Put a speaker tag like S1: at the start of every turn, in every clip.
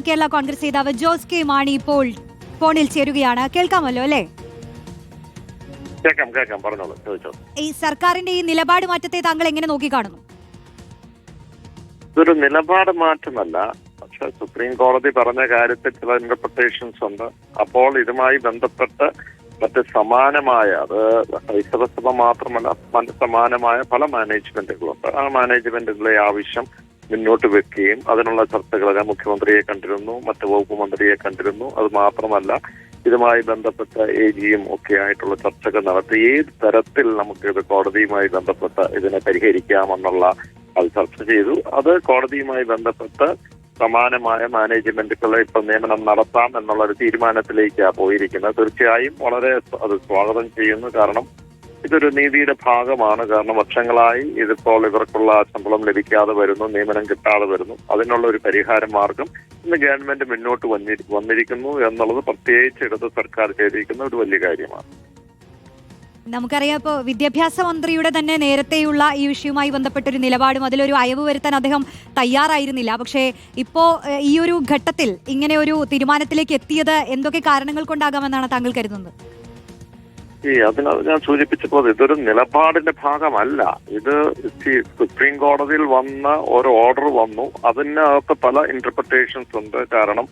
S1: കേരള കോൺഗ്രസ് നേതാവ് ജോസ് കെ മാണി ഇപ്പോൾ ഫോണിൽ ചേരുകയാണ്. കേൾക്കാമല്ലോ അല്ലേ?
S2: കേൾക്കാം കേൾക്കാം. പറഞ്ഞോളൂ ചോദിച്ചോ
S1: ഈ സർക്കാരിന്റെ ഈ നിലപാട് മാറ്റത്തെ താങ്കൾ എങ്ങനെ നോക്കിക്കാണുന്നു?
S2: ഇതൊരു നിലപാട് മാറ്റമല്ല. പക്ഷെ സുപ്രീം കോടതി പറഞ്ഞ കാര്യത്തിൽ ചില ഇന്റർപ്രിട്ടേഷൻസ് ഉണ്ട്. അപ്പോൾ ഇതുമായി ബന്ധപ്പെട്ട് മറ്റ് സമാനമായ അത് ഹൈസഭ മാത്രമല്ല മറ്റ് സമാനമായ പല മാനേജ്മെന്റുകളുണ്ട് ആ മാനേജ്മെന്റുകളെ ആവശ്യം മുന്നോട്ട് വെക്കുകയും അതിനുള്ള ചർച്ചകളൊക്കെ മുഖ്യമന്ത്രിയെ കണ്ടിരുന്നു മറ്റ് വകുപ്പ് മന്ത്രിയെ കണ്ടിരുന്നു. അത് മാത്രമല്ല ഇതുമായി ബന്ധപ്പെട്ട എ ജിയും ഒക്കെ ആയിട്ടുള്ള ചർച്ചകൾ നടത്തി. ഏത് തരത്തിൽ നമുക്ക് ഇത് കോടതിയുമായി ബന്ധപ്പെട്ട് ഇതിനെ പരിഹരിക്കാമെന്നുള്ള അത് ചർച്ച ചെയ്തു. അത് കോടതിയുമായി ബന്ധപ്പെട്ട് സമാനമായ മാനേജ്മെന്റുകളെ ഇപ്പൊ നിയമനം നടത്താം എന്നുള്ള ഒരു തീരുമാനത്തിലേക്കാണ് പോയിരിക്കുന്നത്. തീർച്ചയായും വളരെ അത് സ്വാഗതം ചെയ്യുന്നു. കാരണം ഇതൊരു നീതിയുടെ ഭാഗമാണ്. കാരണം വർഷങ്ങളായി ഇതിപ്പോൾ ഇവർക്കുള്ള ശമ്പളം ലഭിക്കാതെ വരുന്നു നിയമനം കിട്ടാതെ വരുന്നു. അതിനുള്ള ഒരു പരിഹാര മാർഗം ഇന്ന് ഗവൺമെന്റ് മുന്നോട്ട് വന്നി വന്നിരിക്കുന്നു എന്നുള്ളത് പ്രത്യേകിച്ച് ഇടത് സർക്കാർ ചെയ്തിരിക്കുന്ന ഒരു വലിയ കാര്യമാണ്.
S1: നമുക്കറിയാം ഇപ്പോൾ വിദ്യാഭ്യാസ മന്ത്രിയുടെ തന്നെ നേരത്തെയുള്ള ഈ വിഷയവുമായി ബന്ധപ്പെട്ടൊരു നിലപാടും അതിലൊരു അയവ് വരുത്താൻ അദ്ദേഹം തയ്യാറായിരുന്നില്ല. പക്ഷേ ഇപ്പോൾ ഈ ഒരു ഘട്ടത്തിൽ ഇങ്ങനെ ഒരു തീരുമാനത്തിലേക്ക് എത്തിയത് എന്തൊക്കെ കാരണങ്ങൾ കൊണ്ടാകാമെന്നാണ് താങ്കൾ കരുതുന്നത്?
S2: ഈ അതിന് ഞാൻ സൂചിപ്പിച്ചപ്പോൾ ഇതൊരു നിലപാടിന്റെ ഭാഗമല്ല. ഇത് സുപ്രീം കോടതിയിൽ വന്ന ഒരു ഓർഡർ വന്നു. അതിനകത്ത് പല ഇന്റർപ്രിട്ടേഷൻസ് ഉണ്ട്. കാരണം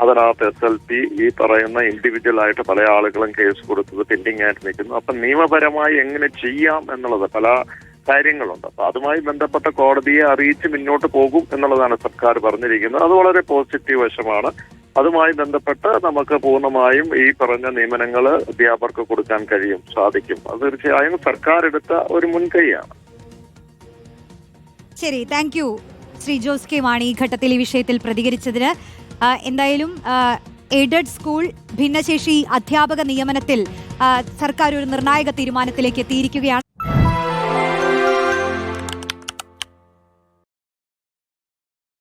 S2: അതിനകത്ത് എസ് എൽ പി ഈ പറയുന്ന ഇൻഡിവിജ്വൽ ആയിട്ട് പല ആളുകളും കേസ് കൊടുത്തത് പെൻഡിങ് ആയിട്ട് നിൽക്കുന്നു. അപ്പൊ നിയമപരമായി എങ്ങനെ ചെയ്യാം എന്നുള്ളത് പല കാര്യങ്ങളുണ്ട്. അപ്പൊ അതുമായി ബന്ധപ്പെട്ട കോടതിയെ അറിയിച്ച് മുന്നോട്ട് പോകും എന്നുള്ളതാണ് സർക്കാർ പറഞ്ഞിരിക്കുന്നത്. അത് വളരെ പോസിറ്റീവ് വശമാണ്. അതുമായി ബന്ധപ്പെട്ട് നമുക്ക് പൂർണമായും ഈ പറഞ്ഞ നിയമനങ്ങൾ അധ്യാപകർക്ക് കൊടുക്കാൻ കഴിയും സാധിക്കും. അത് തീർച്ചയായും സർക്കാർ എടുത്ത ഒരു മുൻകൈയാണ്.
S1: ശരി താങ്ക് യു ശ്രീ ജോസ് കെ മാണി ഈ ഘട്ടത്തിൽ ഈ വിഷയത്തിൽ പ്രതികരിച്ചതിന്. എന്തായാലും എയ്ഡഡ് സ്കൂൾ ഭിന്നശേഷി അധ്യാപക നിയമനത്തിൽ സർക്കാർ ഒരു നിർണായക തീരുമാനത്തിലേക്ക് എത്തിയിരിക്കുകയാണ്.